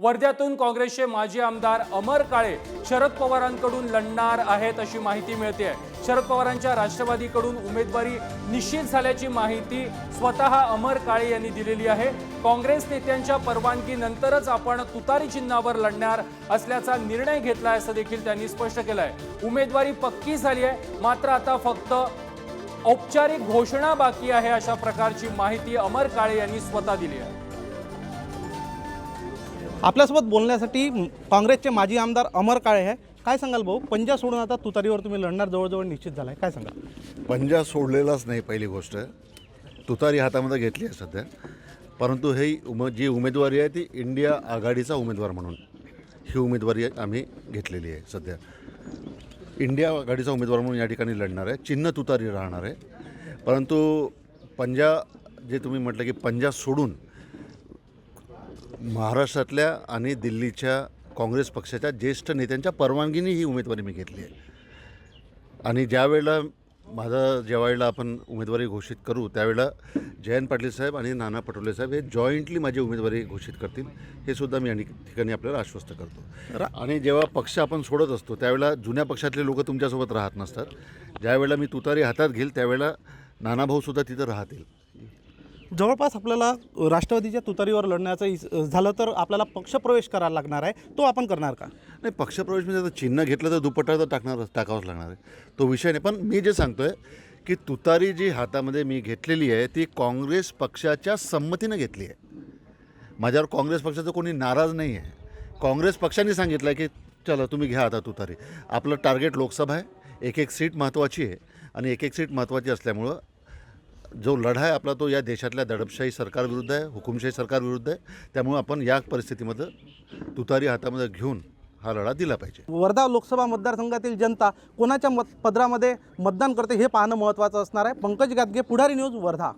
वर्ध्यातून काँग्रेसचे माजी आमदार अमर काळे शरद पवारांकडून लढणार आहेत अशी माहिती मिळते शरद पवारांच्या राष्ट्रवादीकडून उमेदवारी निश्चित झाल्याची माहिती स्वतः अमर काळे यांनी दिलेली आहे. काँग्रेस नेत्यांच्या परवानगीनंतरच आपण तुतारी चिन्हावर लढणार असल्याचा निर्णय घेतला असं देखील त्यांनी स्पष्ट केलं आहे उमेदवारी पक्की झाली आहे. मात्र आता फक्त औपचारिक घोषणा बाकी आहे अशा प्रकारची माहिती अमर काळे यांनी स्वतः दिली आहे. आपल्यासोबत बोलण्यासाठी काँग्रेसचे माजी आमदार अमर काळे आहे. काय सांगाल भाऊ? पंजा सोडून आता तुतारीवर तुम्ही लढणार जवळजवळ निश्चित झाला आहे काय सांगाल? पंजा सोडलेलाच नाही पहिली गोष्ट. तुतारी हातामध्ये घेतली आहे सध्या. परंतु हे उम जी उमेदवारी आहे ती इंडिया आघाडीचा उमेदवार म्हणून ही उमेदवारी आम्ही घेतलेली आहे सध्या. इंडिया आघाडीचा उमेदवार म्हणून या ठिकाणी लढणार आहे. चिन्ह तुतारी राहणार आहे. परंतु पंजा जे तुम्ही म्हटलं की पंजा सोडून महाराष्ट्रातल्या आणि दिल्लीच्या काँग्रेस पक्षाच्या ज्येष्ठ नेत्यांच्या परवानगीने ही उमेदवारी मी घेतली आहे. आणि ज्यावेळेला माझा ज्या वेळेला आपण उमेदवारी घोषित करू त्यावेळेला जयंत पाटील साहेब आणि नाना पटोले साहेब हे जॉईंटली माझी उमेदवारी घोषित करतील हे सुद्धा मी या ठिकाणी आपल्याला आश्वस्त करतो. आणि जेव्हा पक्ष आपण सोडत असतो त्यावेळेला जुन्या पक्षातले लोक तुमच्यासोबत राहत नसतात. ज्यावेळेला मी तुतारी हातात घेईल त्यावेळेला नानाभाऊसुद्धा तिथं राहतील. जवळपास आपल्याला राष्ट्रवादीच्या तुतारीवर लढण्याचं इस- झालं तर आपल्याला पक्षप्रवेश करायला लागणार आहे. तो आपण करणार का? नाही पक्षप्रवेश म्हणजे आता चिन्ह घेतलं तर दुपट्टा तर टाकणार टाकावंच लागणार आहे. तो विषय नाही. पण मी जे सांगतो आहे की तुतारी जी हातामध्ये मी घेतलेली आहे ती काँग्रेस पक्षाच्या संमतीनं घेतली आहे. माझ्यावर काँग्रेस पक्षाचं कोणी नाराज नाही आहे. काँग्रेस पक्षाने सांगितलं आहे की चला तुम्ही घ्या आता तुतारी. आपलं टार्गेट लोकसभा आहे. एक एक सीट महत्त्वाची आहे. आणि एक एक सीट महत्त्वाची असल्यामुळं जो लढा आहे आपला तो या देशातल्या दडपशाही सरकारविरुद्ध आहे हुकुमशाही सरकारविरुद्ध आहे त्यामुळं आपण या परिस्थितीमध्ये तुतारी हातामध्ये घेऊन हा लढा दिला पाहिजे. वर्धा लोकसभा मतदारसंघातील जनता कोणाच्या मत पदरामध्ये मतदान करते हे पाहणं महत्त्वाचं असणार आहे. पंकज गादगे पुढारी न्यूज वर्धा.